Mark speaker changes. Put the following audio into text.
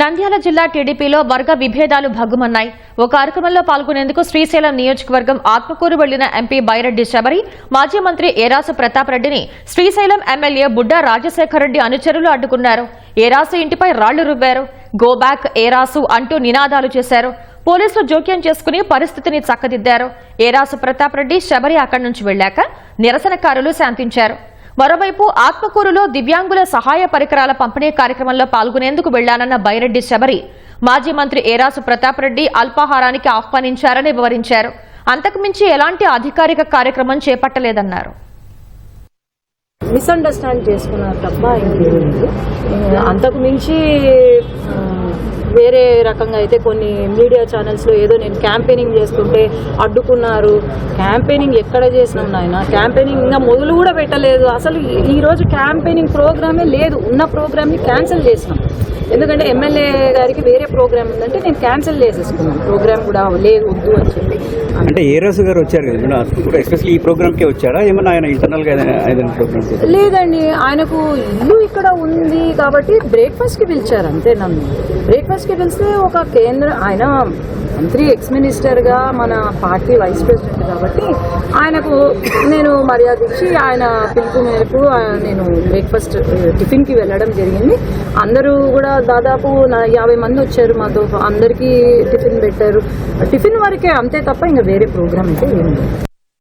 Speaker 1: నంద్యాల జిల్లా టీడీపీలో వర్గ విభేదాలు భగ్గుమన్నాయి. ఓ కార్యక్రమంలో పాల్గొనేందుకు శ్రీశైలం నియోజకవర్గం ఆత్మకూరు వెళ్ళిన ఎంపీ బైరెడ్డి శబరి మాజీ మంత్రి ఏరాసు ప్రతాప్ రెడ్డిని శ్రీశైలం ఎమ్మెల్యే బుడ్డా రాజశేఖర రెడ్డి అనుచరులు అడ్డుకున్నారు. ఏరాసు ఇంటిపై రాళ్ళు రువ్వారు. గోబ్యాక్ ఏరాసు అంటూ నినాదాలు చేశారు. పోలీసులు జోక్యం చేసుకుని పరిస్థితిని చక్కదిద్దారు. ఏరాసు ప్రతాప్ రెడ్డి శబరి అక్కడి నుంచి వెళ్ళాక నిరసనకారులు శాంతించారు. మరోవైపు ఆత్మకూరులో దివ్యాంగుల సహాయ పరికరాల పంపిణీ కార్యక్రమంలో పాల్గొనేందుకు వెళ్ళానన్న బైరెడ్డి శబరి మాజీ మంత్రి ఏరాసు ప్రతాప్ రెడ్డి అల్పాహారానికి ఆహ్వానించారని వివరించారు. అంతకుమించి ఎలాంటి అధికారిక కార్యక్రమం చేపట్టలేదన్నారు.
Speaker 2: మిస్అండర్స్టాండ్ చేసుకున్నారు తప్ప అంతకు మించి రకంగా అయితే కొన్ని మీడియా ఛానల్స్లో ఏదో నేను క్యాంపెయినింగ్ చేస్తుంటే అడ్డుకున్నారు. క్యాంపెయినింగ్ ఎక్కడ చేసినాం నాయన? క్యాంపెయినింగ్ ఇంకా మొదలు కూడా పెట్టలేదు. అసలు ఈ- రోజు క్యాంపెయినింగ్ ప్రోగ్రామే లేదు. ఉన్న ప్రోగ్రామ్ని క్యాన్సిల్ చేసినాం. ఎందుకంటే ఎమ్మెల్యే గారికి వేరే ప్రోగ్రామ్ ఉందంటే నేను క్యాన్సిల్ చేసేసుకున్నాను. ప్రోగ్రామ్ కూడా లేదు వద్దు అని చెప్పి.
Speaker 3: అంటే ఏ గారు వచ్చారు కదా? ఎస్పెషల్లీ ఈ ప్రోగ్రామ్కే వచ్చారా? ఏమన్నా ఆయన ఇంటర్నల్గా ఏదైనా ప్రోగ్రామ్
Speaker 2: లేదండి ఆయనకు ఇల్లు ఇక్కడ ఉంది కాబట్టి బ్రేక్ఫాస్ట్కి పిలిచారు అంతే నన్ను. బ్రేక్ఫాస్ట్కి పిలిస్తే ఒక కేంద్ర ఆయన మంత్రి ఎక్స్ మినిస్టర్గా మన పార్టీ వైస్ ప్రెసిడెంట్ కాబట్టి ఆయనకు నేను మర్యాద ఇచ్చి ఆయన పిలుపు మేరకు నేను బ్రేక్ఫాస్ట్ టిఫిన్కి వెళ్ళడం జరిగింది. అందరూ కూడా దాదాపు యాభై మంది వచ్చారు మాతో. అందరికీ టిఫిన్ పెట్టారు. టిఫిన్ వరకే అంతే తప్ప ఇంకా వేరే ప్రోగ్రామ్ అయితే ఏమి